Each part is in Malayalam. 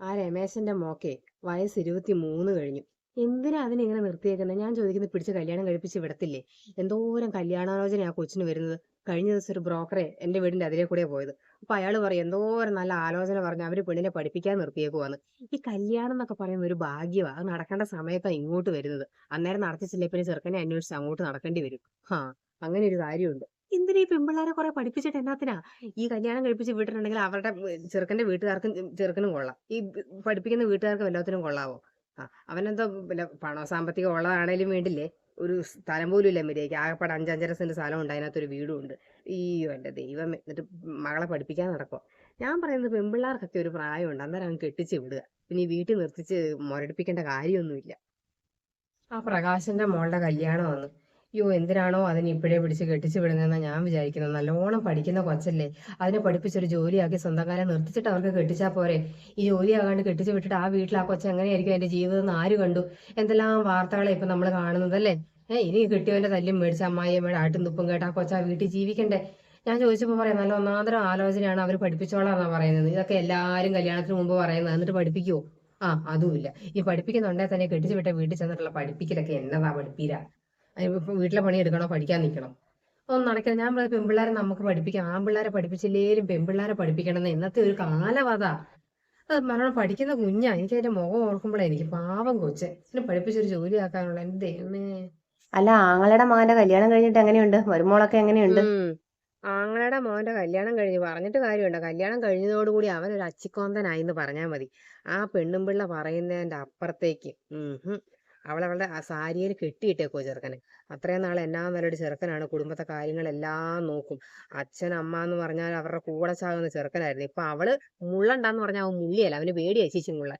ആ രമേശന്റെ മോക്കെ വയസ്സ് ഇരുപത്തി മൂന്ന് കഴിഞ്ഞു. എന്തിനാ അതിനിങ്ങനെ നിർത്തിയേക്കുന്നത് ഞാൻ ചോദിക്കുന്നത് പിടിച്ച് കല്യാണം കഴിപ്പിച്ച് വിടത്തില്ലേ? എന്തോരം കല്യാണാലോചന ആ കൊച്ചിന് വരുന്നത്. കഴിഞ്ഞ ദിവസം ഒരു ബ്രോക്കറെ എന്റെ വീടിന്റെ അതിലെ കൂടെ പോയത്. അപ്പൊ അയാൾ പറയും എന്തോരം നല്ല ആലോചന പറഞ്ഞ് അവർ പെണ്ണിനെ പഠിപ്പിക്കാൻ നിർത്തിയേക്കുവാന്ന്. ഈ കല്യാണം എന്നൊക്കെ പറയുന്ന ഒരു ഭാഗ്യമാണ് അത് നടക്കേണ്ട സമയത്താണ് ഇങ്ങോട്ട് വരുന്നത്. അന്നേരം നടത്തിച്ചില്ലേ പിന്നെ ചെറുക്കനെ അന്വേഷിച്ച് അങ്ങോട്ട് നടക്കേണ്ടി വരും. ഹാ അങ്ങനെ ഒരു കാര്യമുണ്ട്. എന്തിനാ ഈ പെൺപിള്ളേരെ കുറെ പഠിപ്പിച്ചിട്ട് എന്നാത്തിനാ? ഈ കല്യാണം കഴിപ്പിച്ച് വിട്ടിട്ടുണ്ടെങ്കിൽ അവരുടെ ചെറുക്കന്റെ വീട്ടുകാർക്കും ചെറുക്കനും കൊള്ളാം. ഈ പഠിപ്പിക്കുന്ന വീട്ടുകാർക്കും എല്ലാത്തിനും കൊള്ളാവോ? ആ അവനെന്തോ പിന്നെ പണോ സാമ്പത്തികം ഉള്ളതാണേലും വേണ്ടില്ലേ? ഒരു സ്ഥലം പോലും ഇല്ല മര്യാദയ്ക്ക്. ആകെപ്പാട് അഞ്ചഞ്ചര സെന്റ് സ്ഥലം ഉണ്ട് അതിനകത്തൊരു വീടും ഉണ്ട്. അയ്യോ എന്റെ ദൈവം എന്നിട്ട് മകളെ പഠിപ്പിക്കാൻ നടക്കുക ഞാൻ പറയുന്നത് പെൺപിള്ളേർക്കൊക്കെ ഒരു പ്രായമുണ്ട്. അന്നേരം അങ്ങ് കെട്ടിച്ച് വിടുക. പിന്നെ ഈ വീട്ടിൽ നിർത്തിച്ച് മുരടിപ്പിക്കേണ്ട കാര്യമൊന്നുമില്ല. ആ പ്രകാശന്റെ മോളുടെ കല്യാണം വന്നു. അയ്യോ എന്തിനാണോ അതിന് ഇപ്പോഴേ പിടിച്ച് കെട്ടിച്ച് വിടുന്നതെന്ന് ഞാൻ വിചാരിക്കുന്നത്. നല്ലോണം പഠിക്കുന്ന കൊച്ചല്ലേ. അതിനെ പഠിപ്പിച്ചൊരു ജോലിയാക്കി സ്വന്തം കാലം നിർത്തിച്ചിട്ട് അവർക്ക് കെട്ടിച്ചാൽ പോരെ. ഈ ജോലിയാകാണ്ട് കെട്ടിച്ച് വിട്ടിട്ട് ആ വീട്ടിൽ ആ കൊച്ചു എങ്ങനെയായിരിക്കും അതിന്റെ ജീവിതം എന്ന് ആര് കണ്ടു? എന്തെല്ലാം വാർത്തകളെ ഇപ്പൊ നമ്മൾ കാണുന്നതല്ലേ? ഏഹ് ഇനി കിട്ടിയവന്റെ തല്ലും മേടിച്ച അമ്മായിയമ്മയുടെ ആട്ടും തുപ്പും കേട്ട് ആ കൊച്ചു വീട്ടിൽ ജീവിക്കണ്ടേ? ഞാൻ ചോദിച്ചപ്പോൾ പറയാം നല്ല ഒന്നാന്തരം ആലോചനയാണ് അവർ പഠിപ്പിച്ചോളാന്നാ പറയുന്നത്. ഇതൊക്കെ എല്ലാവരും കല്യാണത്തിന് മുമ്പ് പറയുന്നത്. എന്നിട്ട് പഠിപ്പിക്കുവോ? ആ അതുമില്ല. ഈ പഠിപ്പിക്കുന്നുണ്ടെങ്കിൽ തന്നെ കെട്ടിച്ചു വിട്ട വീട്ടിൽ ചെന്നിട്ടുള്ള പഠിപ്പിക്കലൊക്കെ എന്നതാ പഠിപ്പീരാ? വീട്ടിലെ പണി എടുക്കണോ? പഠിക്കാൻ നിൽക്കണം. ഒന്നും നടക്കില്ല ഞാൻ പറയാം പെൺപിള്ളേരെ നമുക്ക് പഠിപ്പിക്കാം. ആൺപിള്ളേരെ പഠിപ്പിച്ചില്ലേലും പെൺപിള്ളേരെ പഠിപ്പിക്കണം എന്ന് ഇന്നത്തെ ഒരു കാലവത അത്. മരണം പഠിക്കുന്ന കുഞ്ഞാ. എനിക്ക് അതിന്റെ മുഖം ഓർക്കുമ്പോഴേ എനിക്ക് പാവം കൊച്ച്. എന്നെ പഠിപ്പിച്ചൊരു ജോലിയാക്കാനുള്ള എന്റെ ദൈവമേ. അല്ല ആങ്ങളുടെ മകന്റെ കല്യാണം കഴിഞ്ഞിട്ട് എങ്ങനെയുണ്ട്? മരുമോളൊക്കെ എങ്ങനെയുണ്ട്? ആങ്ങളുടെ മോന്റെ കല്യാണം കഴിഞ്ഞു പറഞ്ഞിട്ട് കാര്യമുണ്ട്. കല്യാണം കഴിഞ്ഞതോടുകൂടി അവൻ ഒരു അച്ചിക്കോന്തനായി എന്ന് പറഞ്ഞാൽ മതി. ആ പെണ്ണും പിള്ള പറയുന്നതിന്റെ അപ്പുറത്തേക്ക്. ഉം. അവളവളുടെ ആ സാരിയിൽ കെട്ടിയിട്ടേക്കോ ചെറുക്കനെ. അത്രയും നാൾ എന്നാ നല്ലൊരു ചെറുക്കനാണ്. കുടുംബത്തെ കാര്യങ്ങളെല്ലാം നോക്കും. അച്ഛൻ അമ്മ എന്ന് പറഞ്ഞാൽ അവരുടെ കൂടെ ചാകുന്ന ചെറുക്കനായിരുന്നു. ഇപ്പൊ അവൾ മുള്ളണ്ടാന്ന് പറഞ്ഞാൽ അവൻ മുള്ളിയല്ല. അവന് പേടി ചേച്ചി മുള്ള.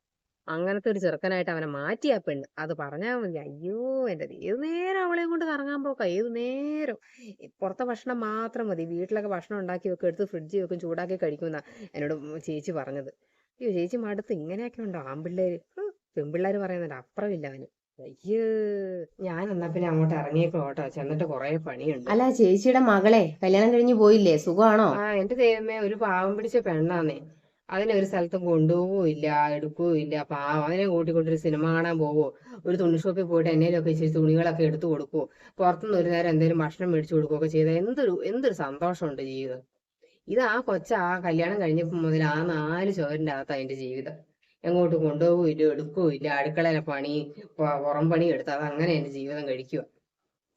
അങ്ങനത്തെ ഒരു ചെറുക്കനായിട്ട് അവനെ മാറ്റിയ പെണ്ണ്. അത് പറഞ്ഞാൽ മതി അയ്യോ എന്റെ ഏത് നേരം അവളെ കൊണ്ട് കറങ്ങാൻ പോക്ക? ഏത് നേരം? പുറത്തെ ഭക്ഷണം മാത്രം മതി. വീട്ടിലൊക്കെ ഭക്ഷണം ഉണ്ടാക്കി വെക്കും എടുത്ത് ഫ്രിഡ്ജിൽ വെക്കും ചൂടാക്കി കഴിക്കുന്ന എന്നോട് ചേച്ചി പറഞ്ഞത്. അയ്യോ ചേച്ചി മടുത്ത് ഇങ്ങനെയൊക്കെ ഉണ്ടോ ആൺപിള്ളേര്? പെൺപിള്ളേർ പറയുന്നുണ്ട്. അപ്പുറമില്ല അവന്. അയ്യോ ഞാൻ എന്നാ പിന്നെ അങ്ങോട്ട് ഇറങ്ങിയേക്കോ കേട്ടോ ചെന്നിട്ട് കൊറേ പണിയുണ്ട്. അല്ല ചേച്ചിയുടെ മകളെ കല്യാണം കഴിഞ്ഞു പോയില്ലേ? സുഖമാണോ? ആ എന്റെ ദൈവമേ ഒരു പാവം പിടിച്ച പെണ്ണാന്നേ. അതിനെ ഒരു സ്ഥലത്തും കൊണ്ടുപോവില്ല എടുക്കുകയില്ല പാവം അതിനെ കൂട്ടിക്കൊണ്ടൊരു സിനിമ കാണാൻ പോവോ? ഒരു തുണി ഷോപ്പിൽ പോയിട്ട് എന്നേലൊക്കെ ഇച്ചിരി തുണികളൊക്കെ എടുത്തു കൊടുക്കുവോ? പുറത്തുനിന്ന് ഒരു നേരം എന്തെങ്കിലും ഭക്ഷണം മേടിച്ചു കൊടുക്കുകയൊക്കെ ചെയ്താൽ എന്തൊരു എന്തൊരു സന്തോഷമുണ്ട് ജീവിതം. ഇത് ആ കൊച്ച ആ കല്യാണം കഴിഞ്ഞപ്പോൾ മുതൽ ആ നാല് ചോരന്റെ അകത്താണ് അതിന്റെ ജീവിതം. എങ്ങോട്ട് കൊണ്ടുപോകില്ല എടുക്കുകയില്ല അടുക്കളയിലെ പണി പുറം പണി എടുത്ത് അത് അങ്ങനെ എന്റെ ജീവിതം കഴിക്കുക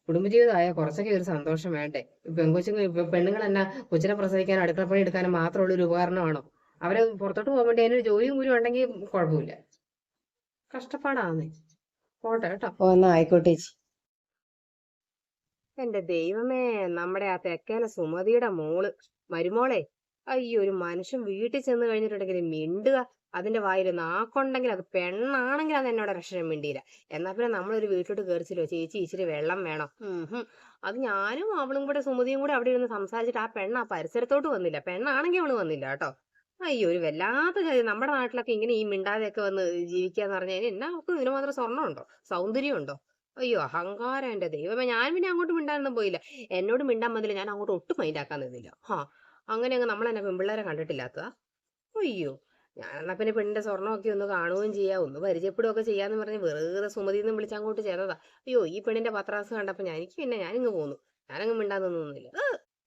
കുടുംബജീവിതമായ കുറച്ചൊക്കെ ഒരു സന്തോഷം വേണ്ടേ? പെൺകൊച്ചുങ്ങൾ ഇപ്പൊ പെണ്ണുങ്ങൾ എന്നാ കൊച്ചിനെ പ്രസവിക്കാൻ അടുക്കള പണി എടുക്കാനും മാത്രമുള്ള ഒരു ഉപകരണമാണോ? അവരെ പുറത്തോട്ട് പോകാൻ വേണ്ടി അതിനൊരു ജോലിയും കൂലിയും ഉണ്ടെങ്കിൽ കുഴപ്പമില്ല. കഷ്ടപ്പാടാന്ന്. പോട്ടെ കേട്ടോ. ഓ എന്നാ ആയിക്കോട്ടെ ചേച്ചി. എന്റെ ദൈവമേ നമ്മുടെ ആ തെക്കേലെ സുമതിയുടെ മോൾ മരുമോളെ അയ്യോ ഒരു മനുഷ്യൻ വീട്ടിൽ ചെന്ന് കഴിഞ്ഞിട്ടുണ്ടെങ്കിൽ മിണ്ടുക. അതിന്റെ വായിൽ നാക്കുണ്ടെങ്കിൽ അത് പെണ്ണാണെങ്കിൽ അത് എന്നോട് രക്ഷണം വേണ്ടിയില്ല എന്നാ പിന്നെ നമ്മളൊരു വീട്ടിലോട്ട് കയറിച്ചില്ലോ ചേച്ചി ഇച്ചിരി വെള്ളം വേണം. അത് ഞാനും അവളും കൂടെ സുമതിയും കൂടെ അവിടെ ഇരുന്ന് സംസാരിച്ചിട്ട് ആ പെണ്ണ് ആ പരിസരത്തോട്ട് വന്നില്ല. പെണ്ണാണെങ്കിൽ അവൾ വന്നില്ല കേട്ടോ. അയ്യോ ഒരു വല്ലാത്ത കാര്യം. നമ്മുടെ നാട്ടിലൊക്കെ ഇങ്ങനെ ഈ മിണ്ടാതെയൊക്കെ വന്ന് ജീവിക്കാന്ന് പറഞ്ഞാൽ എന്നാ അവർക്ക് ഇതിന് മാത്രം സ്വർണമുണ്ടോ? സൗന്ദര്യമുണ്ടോ? അയ്യോ അഹങ്കാരം എന്റെ ദൈവമേ. ഞാൻ പിന്നെ അങ്ങോട്ട് മിണ്ടാനൊന്നും പോയില്ല. എന്നോട് മിണ്ടാൻ മതില്ല ഞാൻ അങ്ങോട്ട് ഒട്ടും മൈൻഡാക്കാൻ നിന്നില്ല. ഹാ അങ്ങനെ അങ്ങ് നമ്മളെന്നെ പെൺപിള്ളേരെ കണ്ടിട്ടില്ലാത്തതാ. അയ്യോ. ഞാൻ എന്നാ പിന്നെ പെണ്ണിന്റെ സ്വർണമൊക്കെ ഒന്ന് കാണുകയും ചെയ്യാം. ഒന്ന് പരിചയപ്പെടുകയൊക്കെ ചെയ്യാന്ന് പറഞ്ഞ് വെറുതെ സുമതി എന്ന് വിളിച്ച് അങ്ങോട്ട് ചേർന്നതാ അയ്യോ ഈ പെണ്ണിന്റെ പത്രാസ് കണ്ടപ്പോ ഞാൻ എനിക്ക് പിന്നെ ഞാനിങ്ങ് പോന്നു. ഞാനങ്ങ് മിണ്ടാന്നൊന്നുമില്ല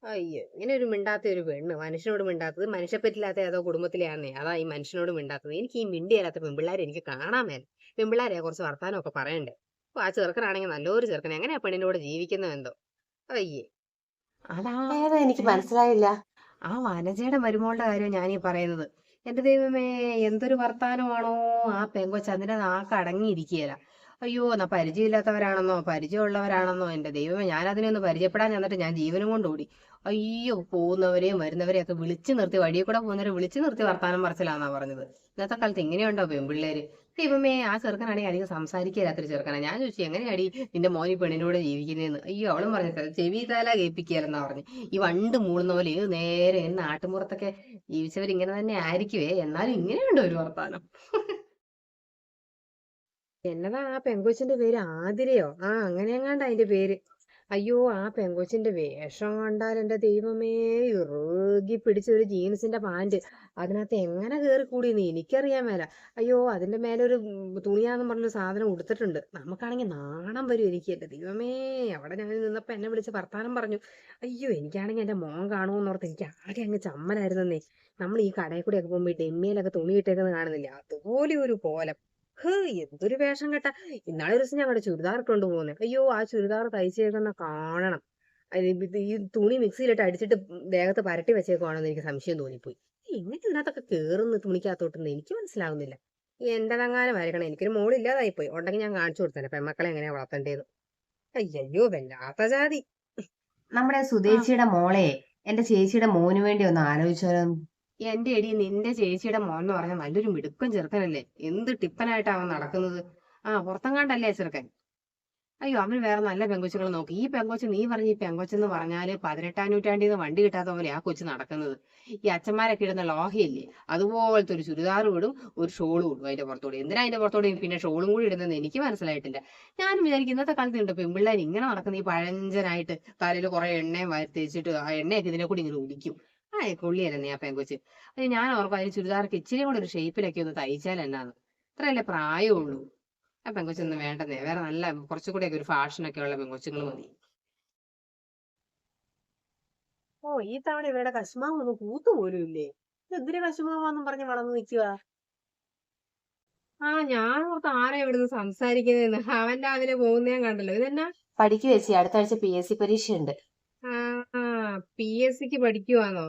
അയ്യോ ഇങ്ങനെ ഒരു മിണ്ടാത്ത ഒരു പെണ്ണ് മനുഷ്യനോട് മിണ്ടാത്തത് മനുഷ്യപ്പറ്റില്ലാത്ത ഏതോ കുടുംബത്തിലെയാന്നേ. അതാ ഈ മനുഷ്യനോട് മിണ്ടാത്തത്. എനിക്ക് ഈ മിണ്ടിയല്ലാത്ത പെൺപിള്ളേരെ എനിക്ക് കാണാൻ മേല. പെൺപിള്ളേരെ കുറച്ച് വർത്താനമൊക്കെ പറയണ്ടേ? അപ്പൊ ആ ചെറുക്കനാണെങ്കിൽ നല്ലൊരു ചെറുക്കൻ എങ്ങനെയാ പെണ്ണിനോട് കൂടെ ജീവിക്കുന്നത് എന്തോ? അയ്യേ. അതാ എനിക്ക് മനസ്സിലായില്ല. ആ വനജയുടെ മരുമോളുടെ കാര്യം ഞാനീ പറയുന്നത്. എന്റെ ദൈവമേ എന്തൊരു വർത്താനമാണോ? ആ പെങ്കൊച്ച് അതിന്റെ നാക്ക് അടങ്ങിയിരിക്കുകയില്ല അയ്യോ എന്നാ പരിചയമില്ലാത്തവരാണെന്നോ പരിചയമുള്ളവരാണെന്നോ? എന്റെ ദൈവമേ ഞാൻ അതിനെ ഒന്ന് പരിചയപ്പെടാൻ ചെന്നിട്ട് ഞാൻ ജീവനും കൊണ്ട് ഓടി. അയ്യോ പോകുന്നവരെയും വരുന്നവരെയും ഒക്കെ വിളിച്ചു നിർത്തി വഴിയിൽ കൂടെ പോകുന്നവരെ വിളിച്ചു നിർത്തി വർത്താനം പറച്ചിലാന്നാ പറഞ്ഞത്. ഇന്നത്തെ കാലത്ത് ഇങ്ങനെയുണ്ടോ പെൺപിള്ളേര്? ദൈവമേ ആ ചെറുക്കനാണെങ്കിൽ അധികം സംസാരിക്കാത്തൊരു ചെറുക്കനാണ് ഞാൻ ചോദിച്ചു എങ്ങനെയാടി നിന്റെ മോനി പെണ്ണിനോട് ജീവിക്കുന്നതെന്ന്? അയ്യോ അവളും പറഞ്ഞു ചെവി തല കേൾപ്പിക്കുകയല്ലെന്നാ പറഞ്ഞു. ഈ വണ്ട് മൂളുന്ന പോലെ ഏത് നേരെ നാട്ടുമ്പുറത്തൊക്കെ ജീവിച്ചവർ ഇങ്ങനെ തന്നെ ആയിരിക്കുവേ. എന്നാലും ഇങ്ങനെയുണ്ടോ ഒരു വർത്താനം. എന്നതാ ആ പെങ്കൊച്ചിന്റെ പേര് ആതിരയോ? ആ അങ്ങനെ എങ്ങാണ്ട് അതിന്റെ പേര്. അയ്യോ ആ പെങ്കൊച്ചിന്റെ വേഷം കണ്ടാൽ എന്റെ ദൈവമേ ഇറുകി പിടിച്ച ഒരു ജീൻസിന്റെ പാന്റ്. അതിനകത്ത് എങ്ങനെ കേറി കൂടിയെന്ന് എനിക്കറിയാൻ മേല. അയ്യോ അതിന്റെ മേലെ ഒരു തുണിയാന്ന് തുണിയാന്നും പറഞ്ഞ സാധനം ഉടുത്തിട്ടുണ്ട്. നമുക്കാണെങ്കിൽ നാണം വരും എനിക്ക്. എന്റെ ദൈവമേ അവിടെ ഞാൻ നിന്നപ്പോ എന്നെ വിളിച്ച് വർത്താനം പറഞ്ഞു. അയ്യോ എനിക്കാണെങ്കിൽ എന്റെ മോൻ കാണുമെന്നോർത്ത് എനിക്ക് ആകെ അങ്ങ് ചമ്മലായിരുന്നേ നമ്മൾ ഈ കടയിൽ കൂടെ ഒക്കെ പോകുമ്പോ ഈ ഡെമ്മിയിലൊക്കെ തുണി ഇട്ടേക്കുന്നത് കാണുന്നില്ല? അതുപോലെ ഒരു കോലം. ഹ് എന്തൊരു വേഷം കേട്ട. ഇന്നാളെ ഒരു ദിവസം ഞങ്ങളുടെ ചുരിദാർ ഇട്ടുകൊണ്ട് പോകുന്നത് അയ്യോ ആ ചുരിദാർ തയ്ച്ചേക്കുന്ന കാണണം. ഈ തുണി മിക്സിയിലിട്ട് അടിച്ചിട്ട് ദേഹത്ത് പരട്ടി വെച്ചേക്കുവാണെന്ന് എനിക്ക് സംശയം തോന്നിപ്പോയി. എങ്ങനെ ഇതിനകത്തൊക്കെ കേറുന്ന തുണിക്കകത്തോട്ടെന്ന് എനിക്ക് മനസ്സിലാവുന്നില്ല. എന്റെ തങ്ങാനും വരക്കണം എനിക്കൊരു മോളില്ലാതായി പോയി ഉണ്ടെങ്കിൽ ഞാൻ കാണിച്ചു കൊടുത്തേനെ. പെമ്മക്കളെ എങ്ങനെയാ വളർത്തേണ്ടത് അയ്യോ വല്ലാത്ത ജാതി. നമ്മുടെ സുദേശിയുടെ മോളെ എന്റെ ചേച്ചിയുടെ മോന് വേണ്ടി ഒന്ന് ആലോചിച്ചാലോ? എന്റെ എടി നിന്റെ ചേച്ചിയുടെ മോൻ എന്ന് പറഞ്ഞാൽ നല്ലൊരു മിടുക്കൻ ചെറുക്കനല്ലേ? എന്ത് ടിപ്പനായിട്ടാ അവൻ നടക്കുന്നത്? ആ പുറത്തെങ്ങാണ്ടല്ലേ ചെറുക്കൻ? അയ്യോ അവൻ വേറെ നല്ല പെങ്കൊച്ചുകൾ നോക്കി. ഈ പെങ്കൊച്ച് നീ പറഞ്ഞ ഈ പെങ്കൊച്ചെന്ന് പറഞ്ഞാൽ പതിനെട്ടാം നൂറ്റാണ്ടിൽ നിന്ന് വണ്ടി കിട്ടാത്ത പോലെ ആ കൊച്ചു നടക്കുന്നത്. ഈ അച്ഛന്മാരൊക്കെ ഇടുന്ന ലോഹയില്ലേ? അതുപോലത്തെ ഒരു ചുരിദാറും ഇടും ഒരു ഷോളും ഇടും അതിന്റെ പുറത്തോടെ എന്തിനാ അതിന്റെ പുറത്തോടെ പിന്നെ ഷോളും കൂടി ഇടുന്നതെന്ന് എനിക്ക് മനസ്സിലായിട്ടില്ല. ഞാൻ വിചാരിക്കും ഇന്നത്തെ കാലത്ത് ഉണ്ട് പെൺപിള്ളേർ ഇങ്ങനെ നടക്കുന്ന ഈ പഴഞ്ചനായിട്ട് തലയിൽ കുറെ എണ്ണയും വരത്തേച്ചിട്ട് തേച്ചിട്ട് ആ എണ്ണയൊക്കെ ഇതിനെ കൂടി ഇങ്ങനെ ഒലിക്കും. ആ കൊള്ളിയല്ലേ ആ പെങ്കൊച്ച്? അത് ഞാൻ ഓർക്കും അതിന് ചുരിദാർക്ക് ഇച്ചിരി കൂടെ ഒരു ഷേപ്പിലൊക്കെ ഒന്ന് തയ്ച്ചാൽ എന്നാന്ന്. ഇത്രയല്ലേ പ്രായമുള്ളൂ. ആ പെങ്കൊച്ചൊന്നും വേണ്ടെന്നേ. വേറെ നല്ല കുറച്ചുകൂടെയൊക്കെ ഒരു ഫാഷനൊക്കെ ഉള്ള പെങ്കൊച്ചുങ്ങൾ മതി. ഓ ഈ തവണ ഇവരുടെ കശുമാവ് ഒന്ന് കൂത്തു പോലും ഇല്ലേ? എന്തിനു കശുമാവാന്നും പറഞ്ഞ് വളർന്നു നിൽക്കുക ആ ഞാൻ ഓർത്ത് ആരാ ഇവിടുന്ന് സംസാരിക്കുന്നതെന്ന്? അവൻ രാവിലെ പോകുന്ന ഞാൻ കണ്ടല്ലോ. ഇതെന്നാ? പഠിക്കു ചേച്ചി. അടുത്ത ആഴ്ച പി എസ് സി പരീക്ഷയുണ്ട്. ആ പി എസ് സിക്ക് പഠിക്കുവാന്നോ?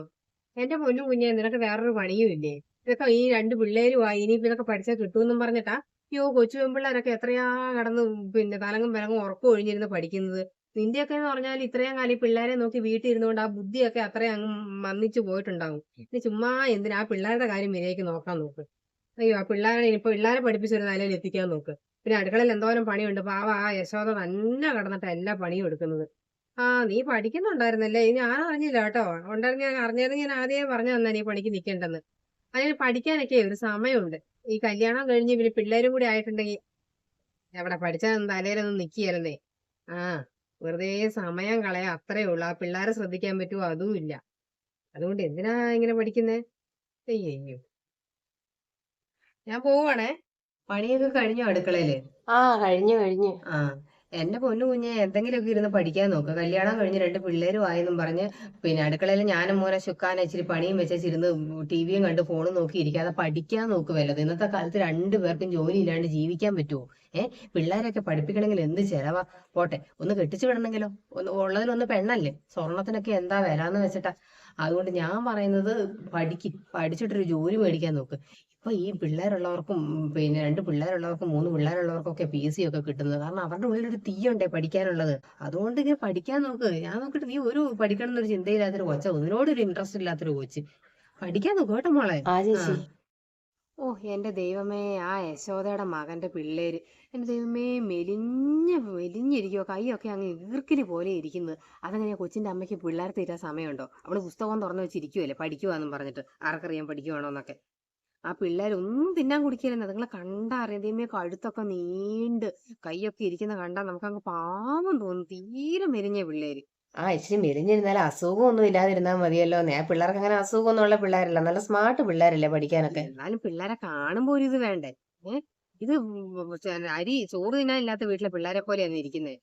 എന്റെ പൊന്നു കുഞ്ഞെ നിനക്ക് വേറൊരു പണിയും ഇല്ലേ? ഇതൊക്കെ ഈ രണ്ട് പിള്ളേരുമായി ഇനി ഇതൊക്കെ പഠിച്ചാൽ കിട്ടുമെന്നും പറഞ്ഞിട്ടാ അയ്യോ കൊച്ചു പെൺപിള്ളേരൊക്കെ എത്രയാ കടന്ന് പിന്നെ തലങ്ങും വിലങ്ങും ഉറക്കം ഒഴിഞ്ഞിരുന്ന് പഠിക്കുന്നത്. നിന്റെയൊക്കെ എന്ന് പറഞ്ഞാൽ ഇത്രയും കാലം ഈ പിള്ളേരെ നോക്കി വീട്ടിൽ ഇരുന്നുകൊണ്ട് ആ ബുദ്ധിയൊക്കെ അത്രയും അങ്ങ് മന്നിച്ചു പോയിട്ടുണ്ടാവും. ഇനി ചുമ്മാ എന്തിനാ ആ പിള്ളേരുടെ കാര്യം മര്യാദയ്ക്ക് നോക്കാൻ നോക്ക്? അയ്യോ ആ പിള്ളേരെ ഇപ്പൊ പിള്ളേരെ പഠിപ്പിച്ചൊരു നിലയിൽ എത്തിക്കാൻ നോക്ക്. പിന്നെ അടുക്കളയിൽ എന്തോരം പണിയുണ്ട്. പാവ ആ യശോദ തന്നെ കടന്നിട്ട് എല്ലാ പണിയും എടുക്കുന്നത്. ആ നീ പഠിക്കുന്നുണ്ടായിരുന്നല്ലേ? ഞാൻ അറിഞ്ഞില്ല കേട്ടോ. ഉണ്ടായിരുന്നു ഞാൻ അറിഞ്ഞായിരുന്നു ഞാൻ ആദ്യമേ പറഞ്ഞു തന്നെ നീ പണിക്ക് നിൽക്കേണ്ടെന്ന്. അതിന് പഠിക്കാനൊക്കെ ഒരു സമയമുണ്ട്. ഈ കല്യാണം കഴിഞ്ഞ് പിന്നെ പിള്ളേരും കൂടി ആയിട്ടുണ്ടെങ്കിൽ എവിടെ പഠിച്ചാൽ തലയിലൊന്നും നിൽക്കുകയല്ലേ ആ വെറുതെ സമയം കളയാ. അത്രേ ഉള്ളൂ. ആ പിള്ളേരെ ശ്രദ്ധിക്കാൻ പറ്റുമോ? അതും ഇല്ല. അതുകൊണ്ട് എന്തിനാ ഇങ്ങനെ പഠിക്കുന്നേ? അയ്യോ ഞാൻ പോവാണേ. പണിയൊക്കെ കഴിഞ്ഞോ അടുക്കളയിൽ ആ കഴിഞ്ഞു കഴിഞ്ഞു. ആ. എന്റെ പൊന്നു കുഞ്ഞെ എന്തെങ്കിലുമൊക്കെ ഇരുന്ന് പഠിക്കാൻ നോക്ക്. കല്യാണം കഴിഞ്ഞ് രണ്ട് പിള്ളേരും ആയെന്നും പറഞ്ഞ് പിന്നെ അടുക്കളയിൽ ഞാനും മോനെ ചുക്കാൻ ഇച്ചിരി പണിയും വെച്ചിരുന്ന് ടി വിയും കണ്ട് ഫോണും നോക്കി ഇരിക്കാതെ പഠിക്കാൻ നോക്ക് വല്ലത്. ഇന്നത്തെ കാലത്ത് രണ്ടു പേർക്കും ജോലി ഇല്ലാണ്ട് ജീവിക്കാൻ പറ്റുമോ ഏ? പിള്ളേരൊക്കെ പഠിപ്പിക്കണമെങ്കിൽ എന്ത് ചെലവാ? പോട്ടെ ഒന്ന് കെട്ടിച്ചു വിടണമെങ്കിലോ? ഒന്ന് ഉള്ളതിനൊന്ന് പെണ്ണല്ലേ? സ്വർണത്തിനൊക്കെ എന്താ വരാന്ന് വെച്ചിട്ടാ. അതുകൊണ്ട് ഞാൻ പറയുന്നത് പഠിക്ക് പഠിച്ചിട്ടൊരു ജോലി മേടിക്കാൻ നോക്ക്. ഇപ്പൊ ഈ പിള്ളേരുള്ളവർക്കും പിന്നെ രണ്ട് പിള്ളേരുള്ളവർക്കും മൂന്ന് പിള്ളേരുള്ളവർക്കും ഒക്കെ പി സി ഒക്കെ കിട്ടുന്നത്. കാരണം അവരുടെ ഉള്ളിലൊരു തീയുണ്ടേ പഠിക്കാനുള്ളത്. അതുകൊണ്ട് ഇങ്ങനെ പഠിക്കാൻ നോക്ക്. ഞാൻ നോക്കിട്ട് നീ ഒരു പഠിക്കണം എന്നൊരു ചിന്തയില്ലാത്തൊരു കൊച്ച ഒന്നിനോടൊരു ഇൻട്രസ്റ്റ് ഇല്ലാത്തൊരു കൊച്ച്. പഠിക്കാൻ നോക്ക് കേട്ടോ മോളെ. ഓ എന്റെ ദൈവമേ ആ യശോദയുടെ മകന്റെ പിള്ളേര്. എന്റെ ദൈവമേ മെലിഞ്ഞ മെലിഞ്ഞിരിക്കോ കൈയൊക്കെ അങ്ങ് ഈർക്കിന് പോലെ ഇരിക്കുന്നത് അതങ്ങനെ കൊച്ചിന്റെ അമ്മയ്ക്ക് പിള്ളേർ തീരാൻ സമയമുണ്ടോ? അവൾ പുസ്തകം തുറന്നു വെച്ചിരിക്കുവല്ലേ? പഠിക്കുവാന്നും പറഞ്ഞിട്ട്. ആർക്കറിയാൻ പഠിക്കുവാണോന്നൊക്കെ ആ പിള്ളേർ ഒന്നും തിന്നാൻ കുടിക്കലെന്ന് അതുങ്ങളെ കണ്ടാ അറിയതേമേ കഴുത്തൊക്കെ നീണ്ട്. കൈയൊക്കെ ഇരിക്കുന്ന കണ്ടാൽ നമുക്കങ്ങ് പാവം തോന്നും. തീരെ മെലിഞ്ഞ പിള്ളേര്. ആ ഇച്ചിരി മെലിഞ്ഞിരുന്നാലും അസുഖമൊന്നും ഇല്ലാതിരുന്നാൽ മതിയല്ലോ. ഞാൻ പിള്ളേർക്ക് അങ്ങനെ അസുഖമൊന്നും ഉള്ള പിള്ളേരല്ല. നല്ല സ്മാർട്ട് പിള്ളേരല്ലേ പഠിക്കാനൊക്കെ. എന്നാലും പിള്ളേരെ കാണുമ്പോ ഒരു ഇത് വേണ്ടേ? ഇത് അരി ചോറ് തിന്നാൻ ഇല്ലാത്ത വീട്ടിലെ പിള്ളേരെ പോലെയാണ് ഇരിക്കുന്നത്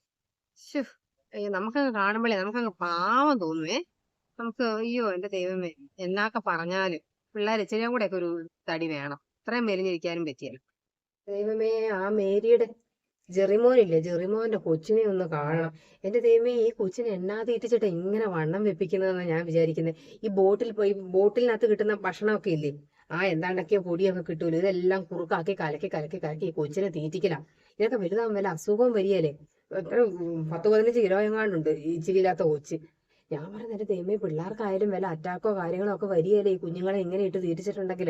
നമുക്കങ്ങ് കാണുമ്പോഴേ നമുക്കങ്ങ് പാവം തോന്നുവേ നമുക്ക് അയ്യോ എന്റെ ദൈവമേ എന്നാക്ക പറഞ്ഞാലും. പിള്ളേർ ഇച്ചിരിയും കൂടെ ഒക്കെ ഒരു തടി വേണം. ഇത്രയും മെലിഞ്ഞിരിക്കാനും പറ്റിയല്ലോ. ദൈവമേ ആ മേരിയുടെ ജെറിമോനില്ലേ? ജെറിമോന്റെ കൊച്ചിനെ ഒന്ന് കാണണം. എന്റെ ദൈവമേ ഈ കൊച്ചിനെ എന്നാ തീറ്റിച്ചിട്ട് ഇങ്ങനെ വണ്ണം വെപ്പിക്കുന്നതെന്നാണ് ഞാൻ വിചാരിക്കുന്നത് ഈ ബോട്ടിൽ പോയി ബോട്ടിലിനകത്ത് കിട്ടുന്ന ഭക്ഷണമൊക്കെ ഇല്ലേ? ആ എന്താണ്ടൊക്കെയോ പൊടിയൊക്കെ കിട്ടൂല? ഇതെല്ലാം കുറുക്കാക്കി കലക്കി കലക്കി കലക്കി ഈ കൊച്ചിനെ തീറ്റിക്കലാ. ഇതൊക്കെ വലുതാകും വല്ല അസുഖവും വരികയല്ലേ എത്ര പത്ത് പതിനഞ്ച് കിലോ എങ്ങാണ്ടുണ്ട് ഈ ചിരിയില്ലാത്ത കൊച്ച്. ഞാൻ പറഞ്ഞൊരു ദൈവമേ പിള്ളേർക്കായാലും വല്ല അറ്റാക്കോ കാര്യങ്ങളോ ഒക്കെ വരികയല്ലേ ഈ കുഞ്ഞുങ്ങളെ ഇങ്ങനെ ഇട്ട് തിരിച്ചിട്ടുണ്ടെങ്കിൽ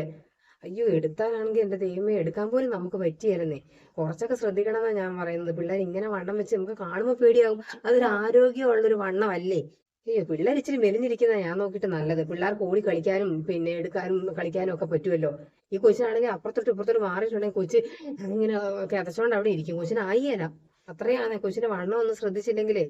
അയ്യോ എടുത്താലാണെങ്കിൽ എന്റെ ദൈവമേ എടുക്കാൻ പോലും നമുക്ക് പറ്റിയായിരുന്നേ കുറച്ചൊക്കെ ശ്രദ്ധിക്കണമെന്നാണ് ഞാൻ പറയുന്നത്. പിള്ളേർ ഇങ്ങനെ വണ്ണം വെച്ച് നമുക്ക് കാണുമ്പോൾ പേടിയാകും അതൊരു ആരോഗ്യമുള്ളൊരു വണ്ണമല്ലേ? അയ്യോ പിള്ളേർ ഇച്ചിരി മെലിഞ്ഞിരിക്കുന്ന ഞാൻ നോക്കിയിട്ട് നല്ലത്. പിള്ളേർക്ക് ഓടി കളിക്കാനും പിന്നെ എടുക്കാനും കളിക്കാനും ഒക്കെ പറ്റുമല്ലോ ഈ കൊച്ചിനാണെങ്കിൽ അപ്പുറത്തോട്ട് ഇപ്പുറത്തോട്ട് മാറിയിട്ടുണ്ടെങ്കിൽ കൊച്ച് ഇങ്ങനെ കിതച്ചോണ്ട് അവിടെ ഇരിക്കും. കൊച്ചിന് ആയില്ല അത്രയാണ് കൊച്ചിന്റെ വണ്ണം ഒന്ന് ശ്രദ്ധിച്ചില്ലെങ്കിലേ.